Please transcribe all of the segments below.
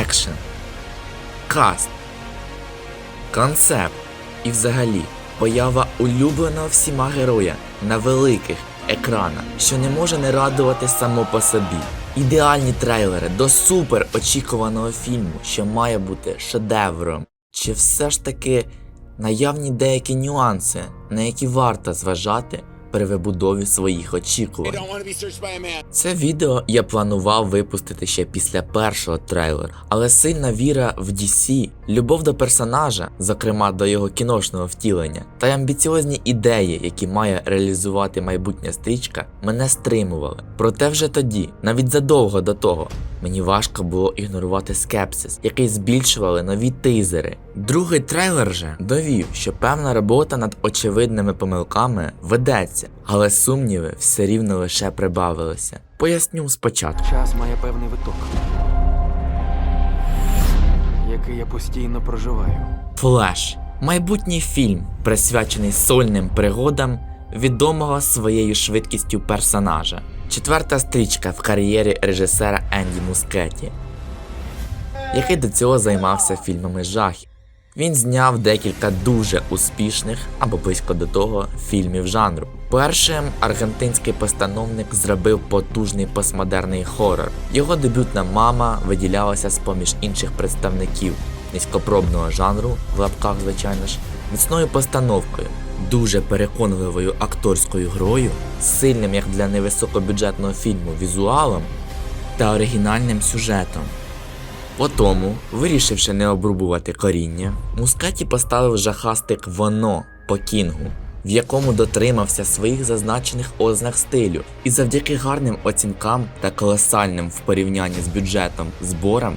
екшен, каст, концепт і взагалі поява улюбленого всіма героя на великих екранах, що не може не радувати само по собі. Ідеальні трейлери до супер очікуваного фільму, що має бути шедевром. Чи все ж таки наявні деякі нюанси, на які варто зважати при вибудові своїх очікувань? Це відео я планував випустити ще після першого трейлера, але сильна віра в DC, любов до персонажа, зокрема до його кіношного втілення, та й амбіціозні ідеї, які має реалізувати майбутня стрічка, мене стримували. Проте вже тоді, навіть задовго до того, мені важко було ігнорувати скепсис, який збільшували нові тизери. Другий трейлер же довів, що певна робота над очевидними помилками ведеться, але сумніви все рівно лише прибавилися. Поясню спочатку. Час має певний виток, який я постійно проживаю. Флеш майбутній фільм, присвячений сольним пригодам відомого своєю швидкістю персонажа. Четверта стрічка в кар'єрі режисера Енді Мускетті, який до цього займався фільмами жахів. Він зняв декілька дуже успішних або близько до того фільмів жанру. Першим аргентинський постановник зробив потужний постмодерний хорор. Його дебютна мама виділялася з поміж інших представників низькопробного жанру, в лапках, звичайно ж, міцною постановкою, дуже переконливою акторською грою, сильним як для невисокобюджетного фільму візуалом та оригінальним сюжетом. Потому, вирішивши не обрубувати коріння, Мускаті поставив жахастик воно по кінгу, в якому дотримався своїх зазначених ознак стилю, і завдяки гарним оцінкам та колосальним в порівнянні з бюджетом зборам,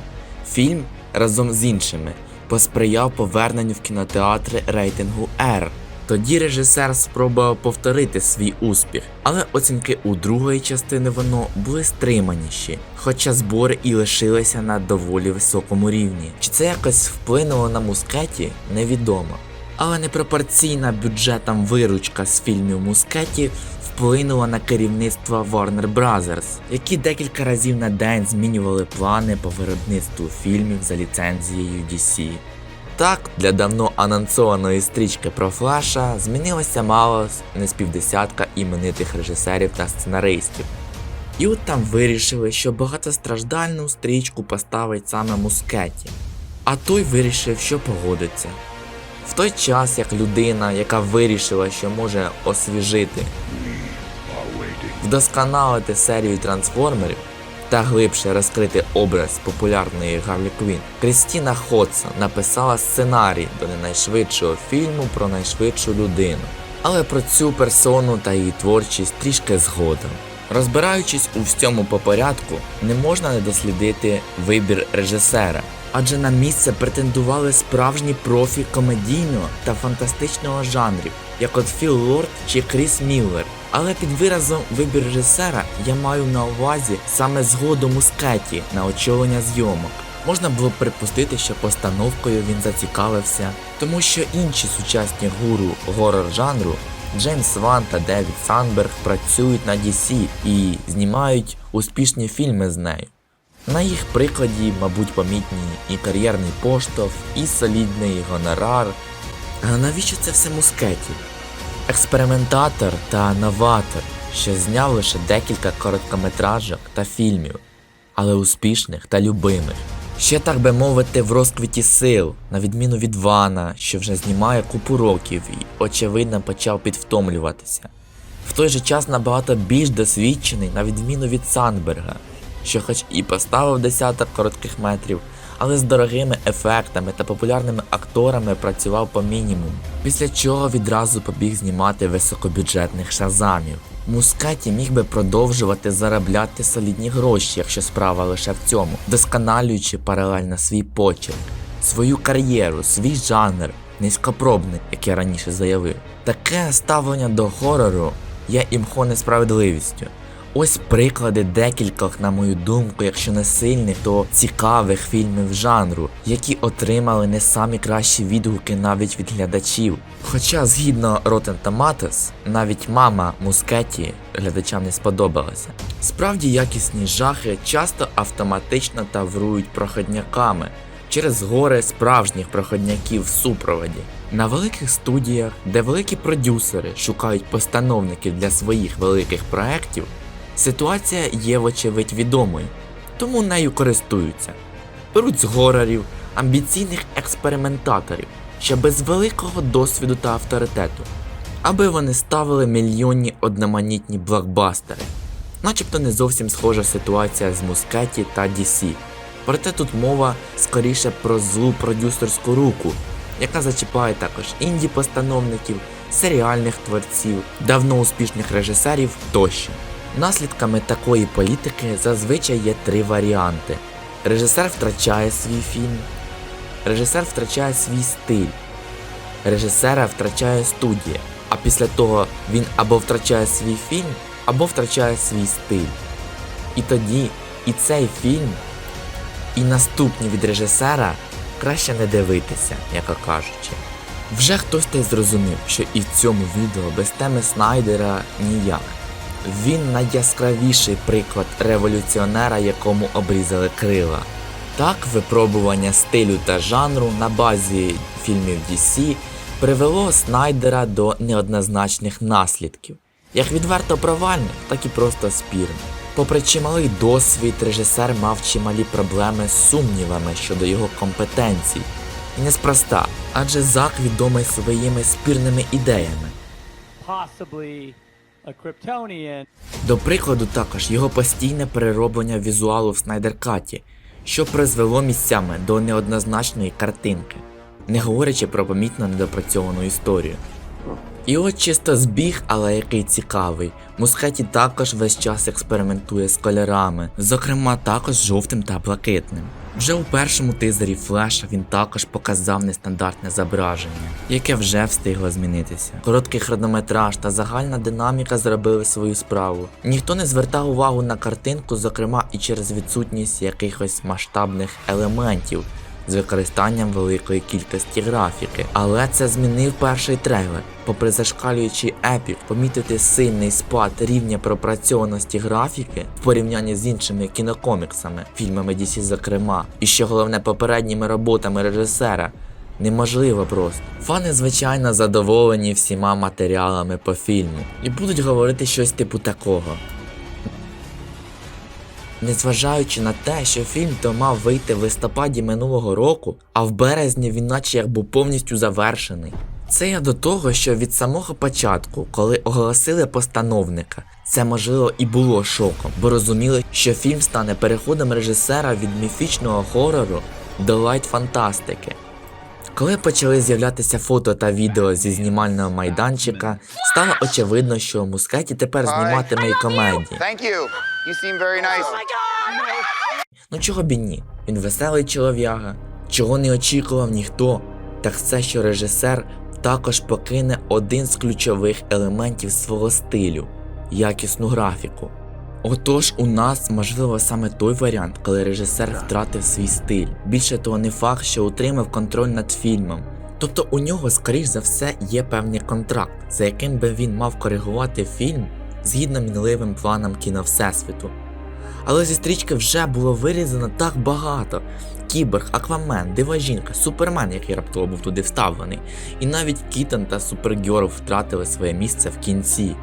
фільм разом з іншими посприяв поверненню в кінотеатри рейтингу R. Тоді режисер спробував повторити свій успіх, але оцінки у другої частини воно були стриманіші, хоча збори і лишилися на доволі високому рівні. Чи це якось вплинуло на мускеті, невідомо. Але непропорційна бюджетам виручка з фільмів Мускеті вплинула на керівництво Warner Bros., які декілька разів на день змінювали плани по виробництву фільмів за ліцензією DC. Так, для давно анонсованої стрічки про Флеша змінилося мало не з півдесятка іменитих режисерів та сценаристів. І от там вирішили, що багатостраждальну стрічку поставить саме Мускетті, а той вирішив, що погодиться. В той час, як людина, яка вирішила, що може освіжити, вдосконалити серію трансформерів та глибше розкрити образ популярної Гарлі Квін, Крістіна Ходсон написала сценарій до не найшвидшого фільму про найшвидшу людину. Але про цю персону та її творчість трішки згодом. Розбираючись у всьому по порядку, не можна не дослідити вибір режисера, адже на місце претендували справжні профі комедійного та фантастичного жанрів, як от Філ Лорд чи Кріс Міллер. Але під виразом вибір режисера я маю на увазі саме згоду Мускеті на очолення зйомок. Можна було припустити, що постановкою він зацікавився, тому що інші сучасні гуру горор жанру Джеймс Ван та Девід Санберг працюють на DC і знімають успішні фільми з нею. На їх прикладі, мабуть, помітні і кар'єрний поштовх, і солідний гонорар. А навіщо це все мускеті? Експериментатор та новатор, що зняв лише декілька короткометражок та фільмів, але успішних та любимих. Ще так би мовити, в розквіті сил, на відміну від Вана, що вже знімає купу років і, очевидно, почав підвтомлюватися. В той же час набагато більш досвідчений, на відміну від Санберга, що хоч і поставив десяток коротких метрів, але з дорогими ефектами та популярними акторами працював по мінімуму, після чого відразу побіг знімати високобюджетних шазамів. Мускаті міг би продовжувати заробляти солідні гроші, якщо справа лише в цьому, досконалюючи паралельно свій почерк, свою кар'єру, свій жанр, низькопробний, як я раніше заявив. Таке ставлення до хорору є імхо несправедливістю. Ось приклади декількох, на мою думку, якщо не сильних, то цікавих фільмів жанру, які отримали не самі кращі відгуки навіть від глядачів. Хоча, згідно Rotten Tomatoes, навіть мама Мускетті глядачам не сподобалася. Справді якісні жахи часто автоматично таврують проходняками через гори справжніх проходняків в супроводі. На великих студіях, де великі продюсери шукають постановників для своїх великих проєктів, ситуація є вочевидь відомою, тому нею користуються. Беруть з горорів, амбіційних експериментаторів, ще без великого досвіду та авторитету, аби вони ставили мільйонні одноманітні блокбастери. Начебто не зовсім схожа ситуація з Мускеті та DC. Проте тут мова скоріше про злу продюсерську руку, яка зачіпає також інді-постановників, серіальних творців, давно успішних режисерів тощо. Наслідками такої політики зазвичай є три варіанти: режисер втрачає свій фільм, режисер втрачає свій стиль, режисера втрачає студія, а після того він або втрачає свій фільм, або втрачає свій стиль. І тоді і цей фільм, і наступні від режисера краще не дивитися, яко кажучи. Вже хтось та й зрозумів, що і в цьому відео без теми Снайдера ніяк. Він найяскравіший приклад революціонера, якому обрізали крила. Так, випробування стилю та жанру на базі фільмів DC привело Снайдера до неоднозначних наслідків, як відверто провальних, так і просто спірних. Попри чималий досвід, режисер мав чималі проблеми з сумнівами щодо його компетенцій. І неспроста, адже Зак відомий своїми спірними ідеями. До прикладу, також його постійне перероблення візуалу в Снайдеркаті, що призвело місцями до неоднозначної картинки, не говорячи про помітно недопрацьовану історію. І от чисто збіг, але який цікавий. Мускеті також весь час експериментує з кольорами, зокрема також жовтим та блакитним. Вже у першому тизері Флеша він також показав нестандартне зображення, яке вже встигло змінитися. Короткий хронометраж та загальна динаміка зробили свою справу. Ніхто не звертав увагу на картинку, зокрема і через відсутність якихось масштабних елементів з використанням великої кількості графіки. Але це змінив перший трейлер. Попри зашкалюючий епік, помітити сильний спад рівня пропрацьованості графіки в порівнянні з іншими кінокоміксами, фільмами DC зокрема, і що головне попередніми роботами режисера. Неможливо просто. Фани, звичайно, задоволені всіма матеріалами по фільму і будуть говорити щось типу такого. Незважаючи на те, що фільм то мав вийти в листопаді минулого року, а в березні він наче як був повністю завершений. Це я до того, що від самого початку, коли оголосили постановника, це можливо і було шоком, бо розуміли, що фільм стане переходом режисера від міфічного хорору до лайт фантастики. Коли почали з'являтися фото та відео зі знімального майданчика, стало очевидно, що Мускеті тепер зніматиме і комедії. Nice. Ну чого б і ні? Він веселий чолов'яга, чого не очікував ніхто, так це, що режисер також покине один з ключових елементів свого стилю якісну графіку. Отож, у нас можливо саме той варіант, коли режисер втратив свій стиль. Більше того, не факт, що утримав контроль над фільмом. Тобто у нього, скоріш за все, є певний контракт, за яким би він мав коригувати фільм згідно мінливим планам кіно Всесвіту. Але зі стрічки вже було вирізано так багато. Кіберг, Аквамен, Дива жінка, Супермен, який раптово був туди вставлений, і навіть Кітон та Супергерл втратили своє місце в кінці.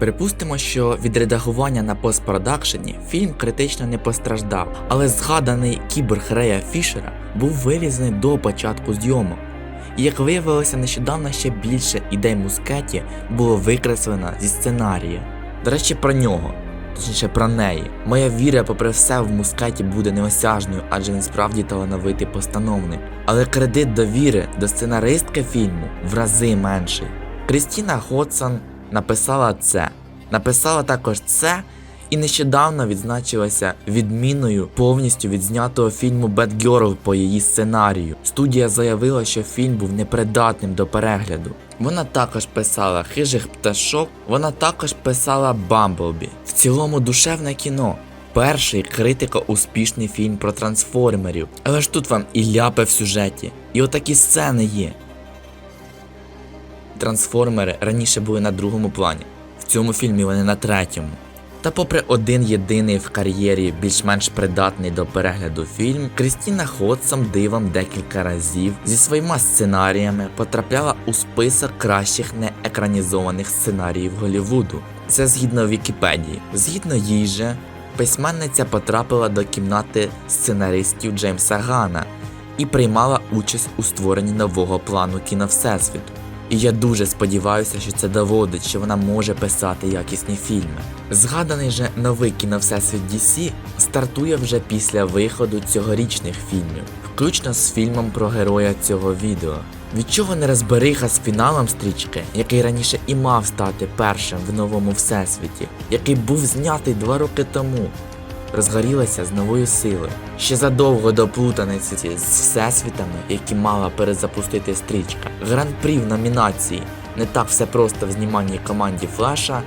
Припустимо, що від редагування на постпродакшені фільм критично не постраждав, але згаданий кіберг Рея Фішера був вирізаний до початку зйомок. І як виявилося нещодавно ще більше ідей Мускеті було викреслено зі сценарія. До речі, про нього, точніше про неї. Моя віра, попри все, в Мускеті буде неосяжною, адже він справді талановитий постановник. Але кредит довіри до сценаристки фільму в рази менший. Крістіна Ходсон написала це. Написала також це і нещодавно відзначилася відміною повністю відзнятого фільму Girl по її сценарію. Студія заявила, що фільм був непридатним до перегляду. Вона також писала хижих пташок, вона також писала Бамблбі. В цілому душевне кіно. Перший критико успішний фільм про трансформерів. Але ж тут вам і ляпи в сюжеті, і отакі сцени є. Трансформери раніше були на другому плані, в цьому фільмі вони на третьому. Та попри один єдиний в кар'єрі більш-менш придатний до перегляду фільм, Крістіна Ходсом дивом декілька разів зі своїми сценаріями потрапляла у список кращих неекранізованих сценаріїв Голлівуду. Це згідно Вікіпедії. Згідно їй же, письменниця потрапила до кімнати сценаристів Джеймса Гана і приймала участь у створенні нового плану кіно Всесвіту. І я дуже сподіваюся, що це доводить, що вона може писати якісні фільми. Згаданий же новий кіно Всесвіт DC стартує вже після виходу цьогорічних фільмів, включно з фільмом про героя цього відео. Від чого не розбериха з фіналом стрічки, який раніше і мав стати першим в новому всесвіті, який був знятий два роки тому, розгорілася з новою силою. Ще задовго до плутаниці з всесвітами, які мала перезапустити стрічка. Гран-прі в номінації не так все просто в знімальній команді Флеша.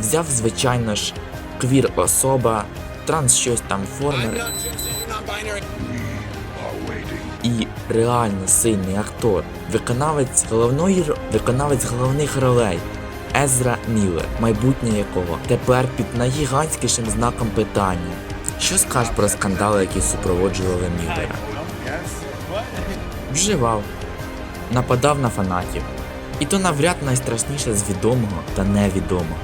Взяв, звичайно ж, квір особа, транс щось там формер. І реально сильний актор, виконавець головної виконавець головних ролей. Езра Міллер, майбутнє якого тепер під найгігантськішим знаком питання. Що скажеш про скандали, які супроводжували Міллера? Вживав, нападав на фанатів. І то навряд найстрашніше з відомого та невідомого.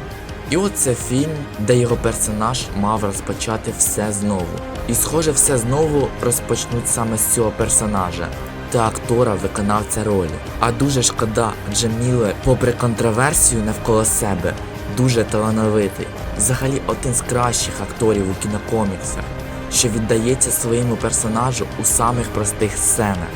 І от це фільм, де його персонаж мав розпочати все знову. І схоже, все знову розпочнуть саме з цього персонажа та актора виконавця ролі. А дуже шкода, адже Міллер, попри контроверсію навколо себе, дуже талановитий. Взагалі один з кращих акторів у кінокоміксах, що віддається своєму персонажу у самих простих сценах.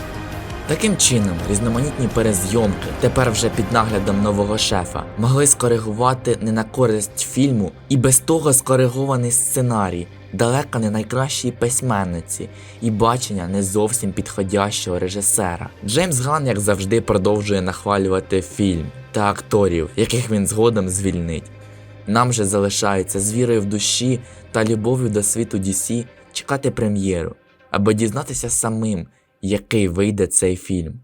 Таким чином, різноманітні перезйомки, тепер вже під наглядом нового шефа, могли скоригувати не на користь фільму і без того скоригований сценарій, далеко не найкращої письменниці і бачення не зовсім підходящого режисера. Джеймс Ган, як завжди, продовжує нахвалювати фільм та акторів, яких він згодом звільнить. Нам же залишається з вірою в душі та любов'ю до світу DC чекати прем'єру, аби дізнатися самим, який вийде цей фільм.